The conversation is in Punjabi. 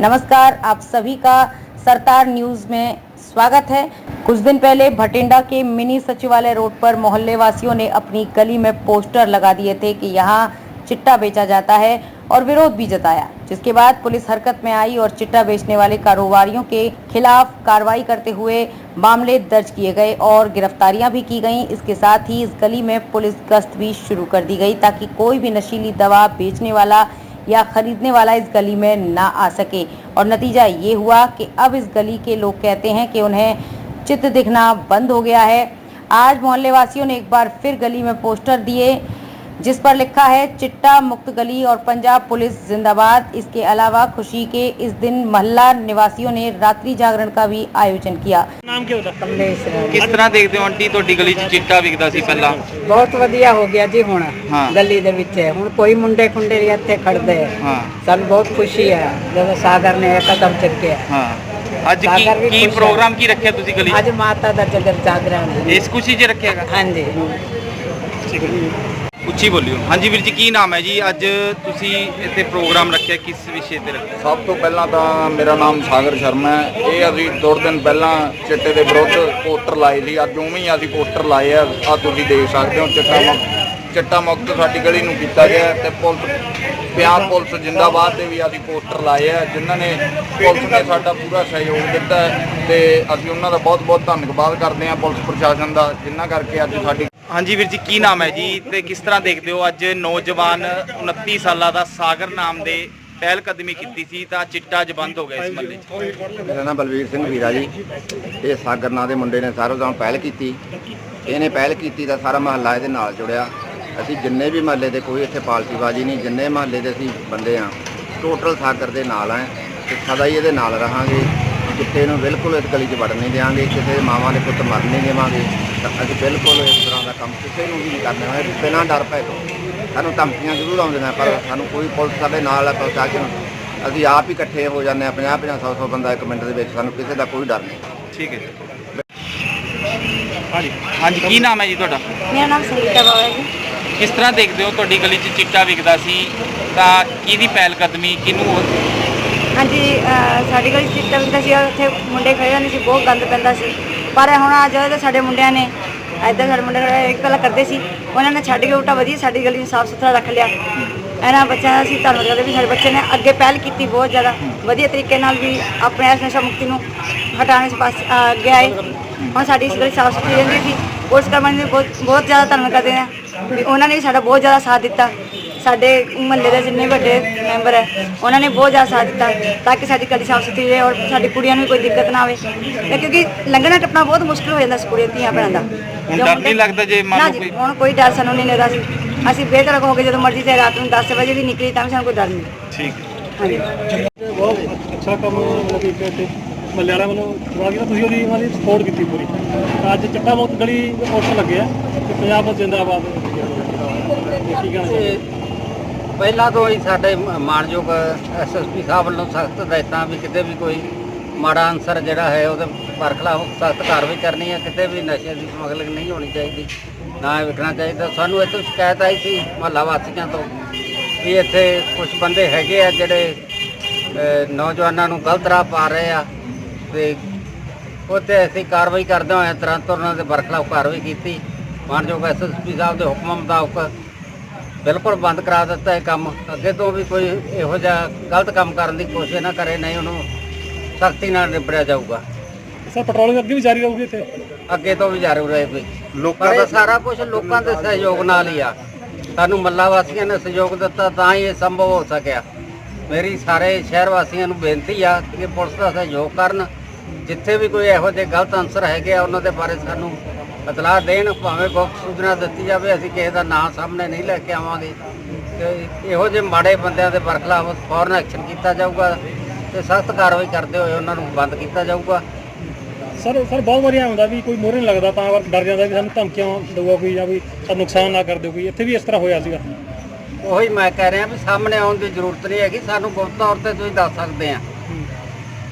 नमस्कार, आप सभी का सरतार न्यूज़ में स्वागत है। कुछ दिन पहले भटिंडा के मिनी सचिवालय रोड पर मोहल्ले वासियों ने अपनी गली में पोस्टर लगा दिए थे कि यहाँ चिट्टा बेचा जाता है और विरोध भी जताया, जिसके बाद पुलिस हरकत में आई और चिट्टा बेचने वाले कारोबारियों के खिलाफ कार्रवाई करते हुए मामले दर्ज किए गए और गिरफ्तारियाँ भी की गईं। इसके साथ ही इस गली में पुलिस गश्त भी शुरू कर दी गई ताकि कोई भी नशीली दवा बेचने वाला या खरीदने वाला इस गली में ना आ सके। और नतीजा ये हुआ कि अब इस गली के लोग कहते हैं कि उन्हें चित्र दिखना बंद हो गया है। आज मोहल्ले वासियों ने एक बार फिर गली में पोस्टर दिए। जिस पर लिखा है चिट्टा मुक्त गली और पंजाब पुलिस जिंदाबाद इसके अलावा खुशी के इस दिन मोहल्ला निवासियों ने रात्रि जागरण का भी आयोजन किया ਨਾਮ ਕੀ ਉਹਦਾ ਕਮਲੇਸ਼ ਰਾਣੀ। ਕਿਸ ਤਰ੍ਹਾਂ ਦੇਖਦੇ ਹੋ ਆਂਟੀ ਤੁਹਾਡੀ ਗਲੀ 'ਚ ਚਿੱਟਾ ਵਿਕਦਾ ਸੀ ਪਹਿਲਾਂ ਬਹੁਤ ਵਧੀਆ ਹੋ ਗਿਆ ਜੀ ਹੁਣ ਹਾਂ। ਗਲੀ ਦੇ ਵਿੱਚ ਹੁਣ ਕੋਈ ਮੁੰਡੇ ਖੁੰਡੇ ਨਹੀਂ ਇੱਥੇ ਖੜਦੇ ਆ। ਹਾਂ ਸਾਨੂੰ ਬਹੁਤ ਖੁਸ਼ੀ ਹੈ ਜਦੋਂ ਸਾਗਰ ਨੇ ਇਹ ਕਦਮ ਚੁੱਕਿਆ ਹਾਂ ਅੱਜ ਸਾਗਰ ਵੀ ਕੀ ਕੀ ਖੁਸ਼ ਹੈ। ਪ੍ਰੋਗਰਾਮ ਕੀ ਰੱਖਿਆ ਤੁਸੀਂ ਗਲੀ 'ਚ ਅੱਜ ਮਾਤਾ ਦਾ ਜਗਤ ਜਾਗਰਣ ਹੈ। ਇਸ ਖੁਸ਼ੀ 'ਚ ਰੱਖਿਆਗਾ ਹਾਂਜੀ ਉੱਚੀ ਬੋਲਿਓ ਹਾਂਜੀ ਵੀਰ ਜੀ, ਕੀ ਨਾਮ ਹੈ ਜੀ? ਅੱਜ ਤੁਸੀਂ ਇੱਥੇ ਪ੍ਰੋਗਰਾਮ ਰੱਖਿਆ, ਕਿਸ ਵਿਸ਼ੇ ਤੇ ਰੱਖਿਆ? ਸਭ ਤੋਂ ਪਹਿਲਾਂ ਤਾਂ ਮੇਰਾ ਨਾਮ ਸਾਗਰ ਸ਼ਰਮਾ ਹੈ। ਇਹ ਅਸੀਂ ਦੋ ਦਿਨ ਪਹਿਲਾਂ ਚਿੱਟੇ ਦੇ ਵਿਰੁੱਧ ਪੋਸਟਰ ਲਾਏ ਸੀ। ਅੱਜ ਉਵੇਂ ਹੀ ਅਸੀਂ ਪੋਸਟਰ ਲਾਏ ਆ। ਆ ਤੁਸੀਂ ਦੇਖ ਸਕਦੇ ਹੋ, ਚਿੱਟਾ ਮੁਕਤ ਚਿੱਟਾ ਮੁਕਤ ਸਾਡੀ ਗਲੀ ਨੂੰ ਕੀਤਾ ਗਿਆ ਹੈ ਤੇ ਪੁਲਿਸ, ਪਿਆਰ ਪੁਲਿਸ ਜਿੰਦਾਬਾਦ ਦੇ ਵੀ ਅਸੀਂ ਪੋਸਟਰ ਲਾਏ ਆ। ਜਿਨ੍ਹਾਂ ਨੇ ਪੁਲਿਸ ਨੇ ਸਾਡਾ ਪੂਰਾ ਸਹਿਯੋਗ ਦਿੱਤਾ ਹੈ ਤੇ ਅਸੀਂ ਉਹਨਾਂ ਦਾ ਬਹੁਤ ਬਹੁਤ ਧੰਨਵਾਦ ਕਰਦੇ ਹਾਂ ਪੁਲਿਸ ਪ੍ਰਸ਼ਾਸਨ ਦਾ, ਜਿਨ੍ਹਾਂ ਕਰਕੇ ਅੱਜ ਸਾਡੀ ਹਾਂਜੀ ਵੀਰ ਜੀ, ਕੀ ਨਾਮ ਹੈ ਜੀ ਤੇ ਕਿਸ ਤਰ੍ਹਾਂ ਦੇਖਦੇ ਹੋ ਅੱਜ ਨੌਜਵਾਨ 29 ਸਾਲਾਂ ਦਾ ਸਾਗਰ ਨਾਮ ਦੇ ਪਹਿਲ ਕਦਮੀ ਕੀਤੀ ਸੀ ਤਾਂ ਚਿੱਟਾ ਜਬੰਦ ਹੋ ਗਿਆ ਇਸ ਮਹੱਲੇ 'ਚ? ਮੇਰਾ ਨਾਮ ਬਲਵੀਰ ਸਿੰਘ ਵੀਰਾ ਜੀ। ਇਹ ਸਾਗਰ ਨਾਂ ਦੇ ਮੁੰਡੇ ਨੇ ਸਾਰੋ ਤੋਂ ਪਹਿਲ ਕੀਤੀ। ਇਹਨੇ ਪਹਿਲ ਕੀਤੀ ਤਾਂ ਸਾਰਾ ਮਹੱਲਾ ਇਹਦੇ ਨਾਲ ਜੁੜਿਆ। ਅਸੀਂ ਜਿੰਨੇ ਵੀ ਮਹੱਲੇ ਦੇ ਕੋਈ ਇੱਥੇ ਪਾਲਤੀਬਾਜ਼ੀ ਨਹੀਂ, ਜਿੰਨੇ ਮਹੱਲੇ ਦੇ ਅਸੀਂ ਬੰਦੇ ਆ ਟੋਟਲ ਸਾਗਰ ਦੇ ਨਾਲ ਆ ਤੇ ਸਦਾ ਹੀ ਇਹਦੇ ਨਾਲ ਰਹਾਂਗੇ। ਕਿਤੇ ਨੂੰ ਬਿਲਕੁਲ ਇਸ ਗਲੀ 'ਚ ਵੜ ਨਹੀਂ ਦੇਵਾਂਗੇ ਕਿਸੇ ਮਾਵਾਂ ਦੇ ਪੁੱਤ ਮਰ ਨਹੀਂ ਦੇਵਾਂਗੇ। ਤਾਂ ਅਸੀਂ ਬਿਲਕੁਲ ਇਸ ਤਰ੍ਹਾਂ ਦਾ ਕੰਮ ਕਿਸੇ ਨੂੰ ਵੀ ਨਹੀਂ ਕਰਨਾ ਹੈ। ਬਿਨਾਂ ਡਰ ਪੈ ਤੋਂ। ਸਾਨੂੰ ਧਮਕੀਆਂ ਜ਼ਰੂਰ ਆਉਂਦੇ ਨੇ ਪਰ ਸਾਨੂੰ ਕੋਈ ਪੁਲਿਸ ਸਾਡੇ ਨਾਲ ਹੈ ਪ੍ਰਸ਼ਾਸਨ ਅਸੀਂ ਆਪ ਹੀ ਇਕੱਠੇ ਹੋ ਜਾਂਦੇ ਆ 50 50 100 100 ਬੰਦਾ ਇੱਕ ਮਿੰਟ ਦੇ ਵਿੱਚ। ਸਾਨੂੰ ਕਿਸੇ ਦਾ ਕੋਈ ਡਰ ਨਹੀਂ। ਠੀਕ ਹੈ ਹਾਂਜੀ। ਹਾਂਜੀ ਕੀ ਨਾਮ ਹੈ ਜੀ ਤੁਹਾਡਾ? ਮੇਰਾ ਨਾਮ ਸੰਗੀਤਾ ਬਾਵਾ ਹੈ ਜੀ। ਕਿਸ ਤਰ੍ਹਾਂ ਦੇਖਦੇ ਹੋ ਤੁਹਾਡੀ ਗਲੀ 'ਚ ਚਿੱਟਾ ਵਿਕਦਾ ਸੀ? ਤਾਂ ਕਿਹਦੀ ਪਹਿਲ ਕਦਮੀ ਕਿਹਨੂੰ ਹਾਂਜੀ ਸਾਡੀ ਗਲੀ ਚਿੱਟਾ ਵਿਕਦਾ ਸੀ ਉੱਥੇ ਮੁੰਡੇ ਖੜੇ ਹੁੰਦੇ ਸੀ, ਬਹੁਤ ਗੰਦ ਪੈਂਦਾ ਸੀ। ਪਰ ਹੁਣ ਆ ਜਦੋਂ ਸਾਡੇ ਮੁੰਡਿਆਂ ਨੇ ਐਦਾਂ ਸਾਡੇ ਮੁੰਡੇ ਇੱਕ ਪਹਿਲਾਂ ਕਰਦੇ ਸੀ, ਉਹਨਾਂ ਨੇ ਛੱਡ ਕੇ ਉਲਟਾ ਵਧੀਆ ਸਾਡੀ ਗਲੀ ਨੂੰ ਸਾਫ਼ ਸੁਥਰਾ ਰੱਖ ਲਿਆ। ਇਹਨਾਂ ਬੱਚਿਆਂ ਦਾ ਅਸੀਂ ਧੰਨਵਾਦ ਕਰਦੇ ਵੀ ਸਾਡੇ ਬੱਚੇ ਨੇ ਅੱਗੇ ਪਹਿਲ ਕੀਤੀ ਬਹੁਤ ਜ਼ਿਆਦਾ, ਵਧੀਆ ਤਰੀਕੇ ਨਾਲ ਵੀ ਆਪਣੇ ਇਸ ਨਸ਼ਾ ਮੁਕਤੀ ਨੂੰ ਹਟਾਉਣ ਦੇ ਪਾਸ ਅੱਗੇ ਆਏ। ਹੁਣ ਸਾਡੀ ਇਸ ਗਲੀ ਸਾਫ਼ ਸੁਥਰੀ ਰਹਿੰਦੀ ਸੀ। ਉਸ ਕਰਮਚਾਰੀ ਨੇ ਬਹੁਤ ਬਹੁਤ ਜ਼ਿਆਦਾ ਧੰਨਵਾਦ ਕਰਦੇ ਹਾਂ ਵੀ ਉਹਨਾਂ ਨੇ ਵੀ ਸਾਡਾ ਬਹੁਤ ਜ਼ਿਆਦਾ ਸਾਥ ਦਿੱਤਾ। ਸਾਡੇ ਮੁਹੱਲੇ ਦੇ ਜਿੰਨੇ ਵੱਡੇ ਮੈਂਬਰ ਹੈ ਉਹਨਾਂ ਨੇ ਬਹੁਤ ਜ਼ਿਆਦਾ ਸਾਥ ਦਿੱਤਾ ਤਾਂ ਕਿ ਸਾਡੀ ਗਲੀ ਸਾਫ਼ ਸੁਥਰੀ ਰਹੇ ਔਰ ਸਾਡੀ ਕੁੜੀਆਂ ਨੂੰ ਵੀ ਕੋਈ ਦਿੱਕਤ ਨਾ ਆਵੇ। ਤੇ ਕਿਉਂਕਿ ਲੰਘਣਾ ਟੱਪਣਾ ਬਹੁਤ ਮੁਸ਼ਕਿਲ ਹੋ ਜਾਂਦਾ ਸੀ ਕੁੜੀਆਂ ਧੀਆਂ ਭੈਣਾਂ ਦਾ। ਹੁਣ ਡਰ ਨਹੀਂ ਲੱਗਦਾ ਜੇ ਮੰਨ ਨਾ ਲਓ ਜੀ, ਕੋਈ ਹੁਣ ਕੋਈ ਡਰ ਸਾਨੂੰ ਨਹੀਂ ਲੱਗਦਾ ਸੀ। ਅਸੀਂ ਬੇਤਰਕ ਹੋ ਕੇ ਜਦੋਂ ਮਰਜ਼ੀ ਚਾਹੇ ਰਾਤ ਨੂੰ 10 ਵਜੇ ਵੀ ਨਿਕਲੀ ਤਾਂ ਵੀ ਸਾਨੂੰ ਕੋਈ ਡਰ ਨਹੀਂ। ਠੀਕ। ਹਾਂਜੀ। ਬਹੁਤ ਅੱਛਾ ਕੰਮ ਮਤਲਬ ਕਿ ਇੱਥੇ। ਮੱਲੇ ਵਾਲਿਆਂ ਵੱਲੋਂ ਕਰਵਾ ਕੇ ਤਾਂ ਤੁਸੀਂ ਉਹਦੀ ਉਹਨਾਂ ਦੀ ਸਪੋਰਟ ਕੀਤੀ ਪੂਰੀ। ਤਾਂ ਅੱਜ ਚੱਟਾ ਮੁਕਤ ਗਲੀ ਦੇ ਪੋਸਟਰ ਲੱਗੇ ਆ ਤੇ ਪੰਜਾਬ ਜਿੰਦਾਬਾਦ। ਕੀ ਕਹਿਣਾ ਚਾਹੁੰਦੇ ਪਹਿਲਾਂ ਤੋਂ ਹੀ ਸਾਡੇ ਮ- ਮਾਣਯੋਗ ਐਸਐਸਪੀ ਸਾਹਿਬ ਵੱਲੋਂ ਸਖਤ ਹਦਾਇਤਾਂ ਵੀ ਕਿਤੇ ਵੀ ਕੋਈ ਮਾੜਾ ਅਨਸਰ ਜਿਹੜਾ ਹੈ ਉਹਦੇ ਬਰਖਲਾਫ ਸਖਤ ਕਾਰਵਾਈ ਕਰਨੀ ਹੈ, ਕਿਤੇ ਵੀ ਨਸ਼ੇ ਦੀ ਸਮਗਲਿੰਗ ਨਹੀਂ ਹੋਣੀ ਚਾਹੀਦੀ, ਨਾ ਇਹ ਵਿਕਣਾ ਚਾਹੀਦਾ। ਸਾਨੂੰ ਇੱਥੋਂ ਸ਼ਿਕਾਇਤ ਆਈ ਸੀ ਮਹੱਲਾ ਵਾਸੀਆਂ ਤੋਂ ਵੀ ਇੱਥੇ ਕੁਝ ਬੰਦੇ ਹੈਗੇ ਆ ਜਿਹੜੇ ਨੌਜਵਾਨਾਂ ਨੂੰ ਗਲਤ ਰਾਹ ਪਾ ਰਹੇ ਆ ਤੇ ਉੱਤੇ ਅਸੀਂ ਕਾਰਵਾਈ ਕਰਦੇ ਹੋਏ ਤੁਰੰਤ ਉਹਨਾਂ ਦੇ ਬਰਖਲਾਫ ਕਾਰਵਾਈ ਕੀਤੀ। ਮਾਨਯੋਗ ਐਸਐਸਪੀ ਸਾਹਿਬ ਦੇ ਹੁਕਮ ਮੁਤਾਬਕ ਬਿਲਕੁਲ ਬੰਦ ਕਰਾ ਦਿੱਤਾ ਇਹ ਕੰਮ। ਅੱਗੇ ਤੋਂ ਵੀ ਕੋਈ ਇਹੋ ਜਿਹਾ ਗਲਤ ਕੰਮ ਕਰਨ ਦੀ ਕੋਸ਼ਿਸ਼ ਨਾ ਕਰੇ ਨਹੀਂ ਉਹਨੂੰ ਸਖਤੀ ਨਾਲ ਨਿਬੜਿਆ ਜਾਊਗਾ। ਸਰ ਪੈਟਰੋਲਿੰਗ ਅੱਗੇ ਵੀ ਜਾਰੀ ਰਹੂਗੀ ਇੱਥੇ? ਅੱਗੇ ਤੋਂ ਵੀ ਜਾਰੀ ਰਹੇ ਵੀ ਲੋਕਾਂ ਦਾ ਸਾਰਾ ਕੁਝ ਲੋਕਾਂ ਦੇ ਸਹਿਯੋਗ ਨਾਲ ਹੀ ਆ। ਸਾਨੂੰ ਮੱਲਾ ਵਾਸੀਆਂ ਨੇ ਸਹਿਯੋਗ ਦਿੱਤਾ ਤਾਂ ਹੀ ਇਹ ਸੰਭਵ ਹੋ ਸਕਿਆ। ਮੇਰੀ ਸਾਰੇ ਸ਼ਹਿਰ ਵਾਸੀਆਂ ਨੂੰ ਬੇਨਤੀ ਆ ਕਿ ਪੁਲਿਸ ਦਾ ਸਹਿਯੋਗ ਕਰਨ। ਜਿੱਥੇ ਵੀ ਕੋਈ ਇਹੋ ਜਿਹੇ ਗਲਤ ਅੰਸਰ ਹੈਗੇ ਆ ਉਹਨਾਂ ਦੇ ਬਾਰੇ ਸਾਨੂੰ ਇਤਲਾਹ ਦੇਣ ਭਾਵੇਂ ਗੁਪਤ ਸੂਚਨਾ ਦਿੱਤੀ ਜਾਵੇ ਅਸੀਂ ਕਿਸੇ ਦਾ ਨਾਂ ਸਾਹਮਣੇ ਨਹੀਂ ਲੈ ਕੇ ਆਵਾਂਗੇ। ਤੇ ਇਹੋ ਜਿਹੇ ਮਾੜੇ ਬੰਦਿਆਂ ਦੇ ਬਰਖਲਾਫ ਫੌਰਨ ਐਕਸ਼ਨ ਕੀਤਾ ਜਾਊਗਾ ਤੇ ਸਖਤ ਕਾਰਵਾਈ ਕਰਦੇ ਹੋਏ ਉਹਨਾਂ ਨੂੰ ਬੰਦ ਕੀਤਾ ਜਾਊਗਾ। ਸਰ ਸਰ ਬਹੁਤ ਵਾਰੀ ਆਉਂਦਾ ਵੀ ਕੋਈ ਮੋਹਰੇ ਨਹੀਂ ਲੱਗਦਾ ਤਾਂ ਡਰ ਜਾਂਦਾ ਵੀ ਸਾਨੂੰ ਧਮਕੀਆਂ ਦੇਊਗਾ ਕੋਈ ਜਾਂ ਵੀ ਸਾਨੂੰ ਨੁਕਸਾਨ ਨਾ ਕਰ ਦਿਓ ਕੋਈ। ਇੱਥੇ ਵੀ ਇਸ ਤਰ੍ਹਾਂ ਹੋਇਆ ਸੀਗਾ। ਉਹੀ ਮੈਂ ਕਹਿ ਰਿਹਾ ਵੀ ਸਾਹਮਣੇ ਆਉਣ ਦੀ ਜ਼ਰੂਰਤ ਨਹੀਂ ਹੈਗੀ ਸਾਨੂੰ ਗੁਪਤ ਤੌਰ ਤੇ ਤੁਸੀਂ ਦੱਸ ਸਕਦੇ ਆ।